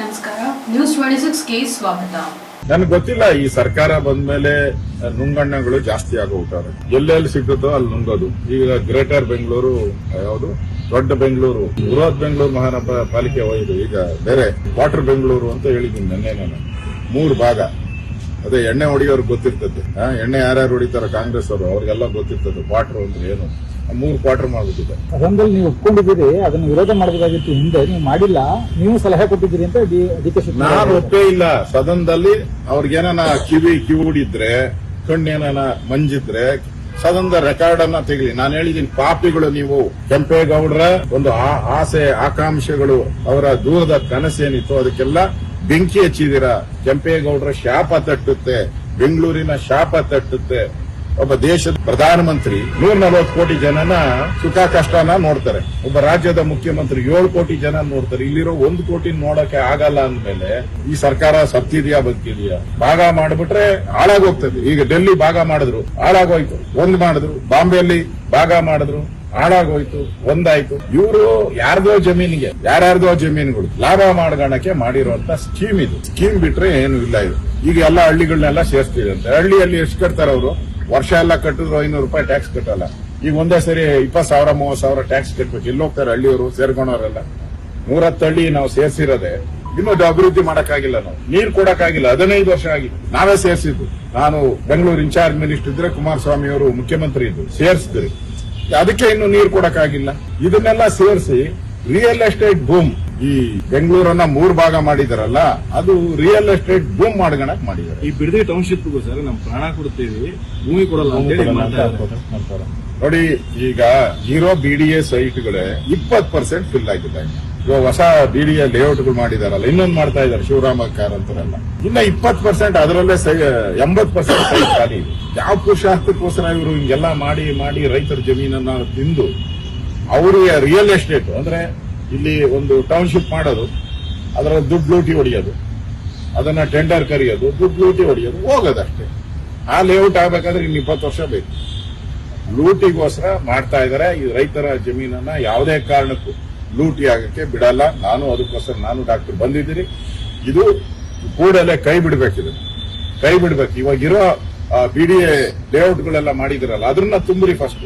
ನಮಸ್ಕಾರ. News twenty ಸಿಕ್ಸ್ಗೆ ಸ್ವಾಗತ. ನನಗೆ ಗೊತ್ತಿಲ್ಲ, ಈ ಸರ್ಕಾರ ಬಂದ್ಮೇಲೆ ನುಂಗಣ್ಣಗಳು ಜಾಸ್ತಿ ಆಗೋಗ್ತಾರೆ ಎಲ್ಲೆಲ್ಲಿ ಸಿಗುತ್ತೋ ಅಲ್ಲಿ ನುಂಗೋದು. ಈಗ ಗ್ರೇಟರ್ ಬೆಂಗಳೂರು, ಯಾವುದು? ದೊಡ್ಡ ಬೆಂಗಳೂರು. ಬೃಹತ್ ಬೆಂಗಳೂರು ಮಹಾನಗರ ಪಾಲಿಕೆ ಒಯ್ದು ಈಗ ಬೇರೆ ವಾಟರ್ ಬೆಂಗಳೂರು ಅಂತ ಹೇಳಿದ್ದೀನಿ ನೆನ್ನೆ ನಾನು. ಮೂರು ಭಾಗ. ಅದೇ ಎಣ್ಣೆ ಹೊಡಿಯೋರ್ಗೆ ಗೊತ್ತಿರ್ತದೆ. ಎಣ್ಣೆ ಯಾರ್ಯಾರು ಹೊಡಿತಾರ ಕಾಂಗ್ರೆಸ್ ಅವರು ಅವ್ರಿಗೆಲ್ಲ ಗೊತ್ತಿರ್ತದೆ ವಾಟರ್ ಅಂದ್ರೆ ಏನು. ಮೂರು ಕ್ವಾರ್ಟರ್ ಮಾಡ್ಬಿಟ್ಟಿದೆ. ಸದನದಲ್ಲಿ ನೀವು ಒಪ್ಕೊಂಡಿದ್ದೀರಿ ಅದನ್ನು ವಿರೋಧ ಮಾಡಬೇಕಾಗಿತ್ತು ಹಿಂದೆ ನೀವು ಮಾಡಿಲ್ಲ ನೀವು ಸಲಹೆ ಕೊಟ್ಟಿದ್ದೀರಿ ಅಂತ ಡಿ ಡಿ ಕೆ ಶಿವಕುಮಾರ್ ನಾನು ಒಪ್ಪೇ ಇಲ್ಲ. ಸದನದಲ್ಲಿ ಅವ್ರಿಗೇನ ಕಿವಿ ಕಿವುಡಿದ್ರೆ ಕಣ್ಣೇನ ಮಂಜಿದ್ರೆ ಸದನದ ರೆಕಾರ್ಡ್ ಅನ್ನ ತೆಗಲಿ. ನಾನು ಹೇಳಿದ್ದೀನಿ ಪಾಪಿಗಳು ನೀವು ಕೆಂಪೇಗೌಡರ ಒಂದು ಆಸೆ ಆಕಾಂಕ್ಷೆಗಳು ಅವರ ದೂರದ ಕನಸೇನಿತ್ತು ಅದಕ್ಕೆಲ್ಲ ಬೆಂಕಿ ಹಚ್ಚಿದೀರ ಕೆಂಪೇಗೌಡರ ಶಾಪ ತಟ್ಟುತ್ತೆ ಬೆಂಗಳೂರಿನ ಶಾಪ ತಟ್ಟುತ್ತೆ. ಒಬ್ಬ ದೇಶದ ಪ್ರಧಾನಮಂತ್ರಿ ನೂರ ನಲವತ್ತು ಕೋಟಿ ಜನನ ಸುಖ ಕಷ್ಟನ ನೋಡ್ತಾರೆ. ಒಬ್ಬ ರಾಜ್ಯದ ಮುಖ್ಯಮಂತ್ರಿ ಏಳು ಕೋಟಿ ಜನ ನೋಡ್ತಾರೆ. ಇಲ್ಲಿರೋ ಒಂದು ಕೋಟಿ ನೋಡಕ್ಕೆ ಆಗಲ್ಲ ಅಂದ್ಮೇಲೆ ಈ ಸರ್ಕಾರ ಸತ್ತಿದೆಯಾ ಬದುಕಿದೆಯಾ ಭಾಗ ಮಾಡ್ಬಿಟ್ರೆ ಹಾಳಾಗೋಗ್ತದೆ. ಈಗ ಡೆಲ್ಲಿ ಭಾಗ ಮಾಡಿದ್ರು, ಹಾಳಾಗೋಯ್ತು. ಒಂದ್ ಮಾಡಿದ್ರು, ಬಾಂಬೆಯಲ್ಲಿ ಭಾಗ ಮಾಡಿದ್ರು, ಹಾಳಾಗೋಯ್ತು, ಒಂದಾಯ್ತು. ಇವರು ಯಾರ್ದೋ ಜಮೀನಿಗೆ, ಯಾರ್ಯಾರ್ದೋ ಜಮೀನುಗಳು ಲಾಭ ಮಾಡ್ಕೊಳಕ್ಕೆ ಮಾಡಿರುವಂತ ಸ್ಕೀಮ್ ಇದು. ಸ್ಕೀಮ್ ಬಿಟ್ರೆ ಏನು ಇಲ್ಲ ಇದು. ಈಗ ಎಲ್ಲ ಹಳ್ಳಿಗಳನ್ನೆಲ್ಲ ಸೇರಿಸ್ತಿದೆ ಅಂತ ಹಳ್ಳಿಯಲ್ಲಿ ಎಷ್ಟು ಕಟ್ತಾರೆ ಅವರು? ವರ್ಷ ಎಲ್ಲ ಕಟ್ಟಿದ್ರು ಐನೂರು ರೂಪಾಯಿ ಟ್ಯಾಕ್ಸ್ ಕಟ್ಟಲ್ಲ. ಈಗ ಒಂದೇ ಸರಿ ಇಪ್ಪತ್ತು ಸಾವಿರ ಮೂವತ್ತು ಸಾವಿರ ಟ್ಯಾಕ್ಸ್ ಕಟ್ಟಬೇಕು ಎಲ್ಲೋಗ್ತಾರೆ ಹಳ್ಳಿಯವರು, ಸೇರ್ಕೊಂಡವರೆಲ್ಲ? ಮೂರತ್ತು ಹಳ್ಳಿ ನಾವು ಸೇರ್ಸಿರೋದೆ. ಇನ್ನೊಂದು ಅಭಿವೃದ್ಧಿ ಮಾಡೋಕ್ಕಾಗಿಲ್ಲ ನಾವು. ನೀರು ಕೊಡೋಕ್ಕಾಗಿಲ್ಲ. ಹದಿನೈದು ವರ್ಷ ಆಗಿದೆ. ನಾವೇ ಸೇರಿಸಿದ್ದು. ನಾನು ಬೆಂಗಳೂರು ಇನ್ಚಾರ್ಜ್ ಮಿನಿಸ್ಟರ್ ಇದ್ರೆ ಕುಮಾರಸ್ವಾಮಿ ಅವರು ಮುಖ್ಯಮಂತ್ರಿ ಇದ್ರು. ಸೇರಿಸಿದ್ರಿ. ಅದಕ್ಕೆ ಇನ್ನು ನೀರು ಕೊಡಕ್ಕಾಗಿಲ್ಲ. ಇದನ್ನೆಲ್ಲ ಸೇರಿಸಿ ರಿಯಲ್ ಎಸ್ಟೇಟ್ ಬೂಮ್ ಈ ಬೆಂಗಳೂರನ್ನ ಮೂರ್ ಭಾಗ ಮಾಡಿದಾರಲ್ಲ ಅದು ರಿಯಲ್ ಎಸ್ಟೇಟ್ ಬೂಮ್ ಮಾಡ್ಕೊಳಕ್ ಮಾಡಿದ್ದಾರೆ ಈ ಬಿಡದಿ ಟೌನ್ಶಿಪ್ಗೂ ಸರ್ ನಮ್ ಪ್ರಾಣ ಕೊಡ್ತೀವಿ ಭೂಮಿ ಕೊಡಲ್ಲ. ನೋಡಿ ಈಗ ಜೀರೋ ಬಿಡಿಎ ಸೈಟ್ಗಳೇ ಇಪ್ಪತ್ ಪರ್ಸೆಂಟ್ ಫಿಲ್ ಆಗಿದೆ ಇವಾಗ ಹೊಸ ಬಿಡಿಎ ಲೇಔಟ್ಗಳು ಮಾಡಿದಾರಲ್ಲ ಇನ್ನೊಂದು ಮಾಡ್ತಾ ಇದ್ದಾರೆ ಶಿವರಾಮ ಕಾರಂತರೆಲ್ಲ ಇನ್ನ ಇಪ್ಪತ್ ಪರ್ಸೆಂಟ್ ಅದರಲ್ಲೇ ಎಂಬತ್ ಪರ್ಸೆಂಟ್ ಸೈಟ್ ಖಾಲಿ ಯಾವ ಪುರುಷಾರ್ಥಕ್ಕೋಸ್ಕರ ಇವರು ಹಿಂಗೆಲ್ಲ ಮಾಡಿ ಮಾಡಿ ರೈತರ ಜಮೀನನ್ನ ತಿಂದು ಅವರಿಗೆ ರಿಯಲ್ ಎಸ್ಟೇಟ್ ಅಂದ್ರೆ ಇಲ್ಲಿ ಒಂದು ಟೌನ್ಶಿಪ್ ಮಾಡೋದು ಅದರ ದುಡ್ಡು ಲೂಟಿ ಹೊಡೆಯೋದು, ಅದನ್ನ ಟೆಂಡರ್ ಕರೆಯೋದು, ದುಡ್ಡು ಲೂಟಿ ಹೊಡೆಯೋದು, ಹೋಗೋದಷ್ಟೇ. ಆ ಲೇಔಟ್ ಆಗ್ಬೇಕಾದ್ರೆ ಇನ್ನು ಇಪ್ಪತ್ತು ವರ್ಷ ಬೇಕು. ಲೂಟಿಗೋಸ್ಕರ ಮಾಡ್ತಾ ಇದಾರೆ, ಈ ರೈತರ ಜಮೀನನ್ನ ಯಾವುದೇ ಕಾರಣಕ್ಕೂ ಲೂಟಿ ಆಗಕ್ಕೆ ಬಿಡಲ್ಲ. ನಾನು ಅದಕ್ಕೋಸ್ಕರ ನಾನು ಡಾಕ್ಟರ್ ಬಂದಿದ್ದೀನಿ. ಇದು ಕೂಡಲೇ ಕೈ ಬಿಡಬೇಕಿದೆ ಕೈ ಬಿಡ್ಬೇಕು. ಇವಾಗ ಇರೋ ಬಿ ಡಿ ಎ ಲೇಔಟ್ಗಳೆಲ್ಲ ಮಾಡಿದಿರಲ್ಲ ಅದನ್ನ ತುಂಬ್ರಿ ಫಸ್ಟ್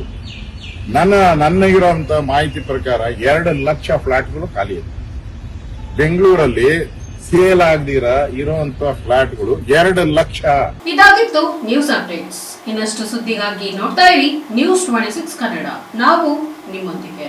ನನ್ನ, ನನ್ನಗಿರುವಂತ ಮಾಹಿತಿ ಪ್ರಕಾರ ಎರಡು ಲಕ್ಷ ಫ್ಲಾಟ್ಗಳು ಖಾಲಿ ಇದೆ ಬೆಂಗಳೂರಲ್ಲಿ ಸೇಲ್ ಆಗದಿರ ಇರುವಂತ ಫ್ಲಾಟ್ಗಳು ಎರಡು ಲಕ್ಷ. ಇದಾಗಿತ್ತು ನ್ಯೂಸ್ ಅಪ್ಡೇಟ್ಸ್. ಇನ್ನಷ್ಟು ಸುದ್ದಿಗಾಗಿ ನೋಡ್ತಾ ಇರಿ ನ್ಯೂಸ್ ಟ್ವೆಂಟಿ ಸಿಕ್ಸ್ ಕನ್ನಡ. ನಾವು ನಿಮ್ಮೊಂದಿಗೆ.